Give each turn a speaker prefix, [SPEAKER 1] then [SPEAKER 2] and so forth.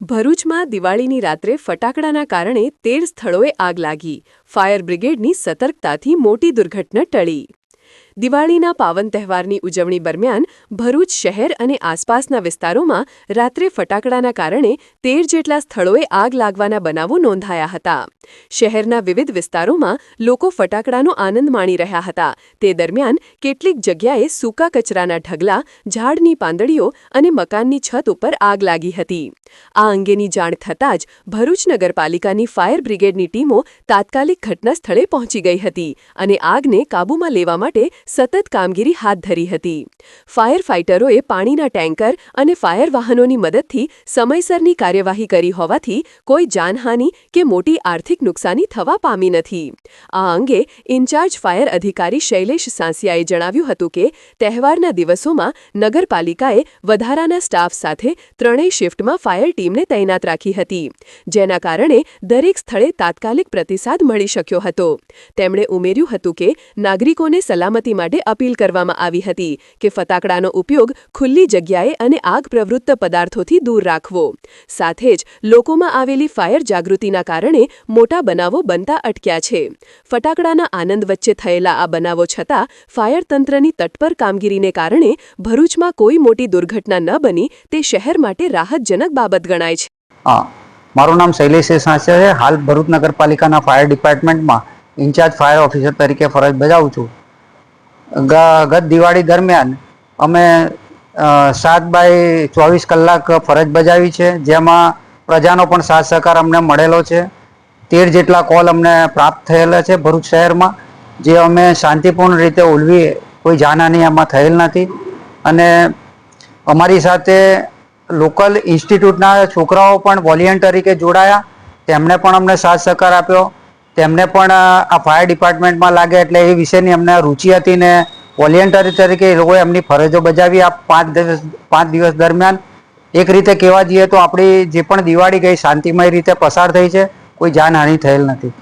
[SPEAKER 1] ભરૂચમાં દિવાળીની રાત્રે ફટાકડાના કારણે તેર સ્થળોએ આગ લાગી. ફાયર બ્રિગેડની સતર્કતાથી મોટી દુર્ઘટના ટળી. દિવાળીના પાવન તહેવારની ઉજવણી દરમિયાન ભરૂચ શહેર અને આસપાસના વિસ્તારોમાં રાત્રે ફટાકડાના કારણે તેર જેટલા સ્થળોએ આગ લાગવાના બનાવો નોંધાયા હતા. શહેરના વિવિધ વિસ્તારોમાં લોકો ફટાકડાનો આનંદ માણી રહ્યા હતા. તે દરમિયાન કેટલીક જગ્યાએ સૂકા કચરાના ઢગલા, ઝાડની પાંદડીઓ અને મકાનની છત ઉપર આગ લાગી હતી. આ અંગેની જાણ થતાં જ ભરૂચ નગરપાલિકાની ફાયર બ્રિગેડની ટીમો તાત્કાલિક ઘટના સ્થળે પહોંચી ગઈ હતી અને આગને કાબૂમાં લેવા માટે સતત કામગીરી હાથ ધરી હતી. ફાયર ફાઇટરોએ પાણીના ટેન્કર અને ફાયર વાહનોની મદદથી સમયસરની કાર્યવાહી કરી હોવાથી કોઈ જાનહાનિ કે મોટી આર્થિક નુકસાની થવા પામી નથી. આ અંગે ઇન્ચાર્જ ફાયર અધિકારી શૈલેષ સાંસિયાએ જણાવ્યું હતું કે, તહેવારના દિવસોમાં નગરપાલિકાએ વધારાના સ્ટાફ સાથે ત્રણેય શિફ્ટમાં ફાયર ટીમને તૈનાત રાખી હતી, જેના કારણે દરેક સ્થળે તાત્કાલિક પ્રતિસાદ મળી શક્યો હતો. તેમણે ઉમેર્યું હતું કે, નાગરિકોને સલામતી માટે અપીલ કરવામાં આવી હતી કે ફટાકડાનો ઉપયોગ ખુલ્લી જગ્યાએ અને આગ પ્રવૃત્ત પદાર્થોથી દૂર રાખવો. સાથે જ લોકોમાં આવેલી ફાયર જાગૃતિના કારણે મોટા બનાવો બનતા અટક્યા છે. ફટાકડાના આનંદ વચ્ચે થયેલા આ બનાવો છતાં ફાયર તંત્રની તટપર કામગીરીને કારણે ભરૂચમાં કોઈ મોટી દુર્ઘટના ન બની તે શહેર માટે રાહતજનક બાબત ગણાય છે.
[SPEAKER 2] મારું નામ શૈલેષ છે હાલ ભરૂચ નગરપાલિકાના ફાયર ડિપાર્ટમેન્ટમાં ઇન્ચાર્જ ફાયર ઓફિસર તરીકે ફરજ બજાવું છું. ગત દિવાળી દરમિયાન અમે સાત બાય ચોવીસ કલાક ફરજ બજાવી છે, જેમાં પ્રજાનો પણ સાથ સહકાર અમને મળેલો છે. તેર જેટલા કોલ અમને પ્રાપ્ત થયેલા છે ભરૂચ શહેરમાં, જે અમે શાંતિપૂર્ણ રીતે ઉલવી, કોઈ જાનહાની એમાં થયેલ નથી. અને અમારી સાથે લોકલ ઇન્સ્ટિટ્યૂટના છોકરાઓ પણ વોલિયન તરીકે જોડાયા, તેમણે પણ અમને સાથ સહકાર આપ્યો. તેમને પણ આ ફાયર ડિપાર્ટમેન્ટમાં લાગે એટલે એ વિશેની અમને રુચિ હતી ને વોલેન્ટરી તરીકે એ લોકોએ એમની ફરજો બજાવી આ પાંચ દિવસ પાંચ દિવસ દરમિયાન. એક રીતે કહેવા જઈએ તો આપણી જે પણ દિવાળી ગઈ શાંતિમય રીતે પસાર થઈ છે, કોઈ જાનહાનિ થયેલ નથી.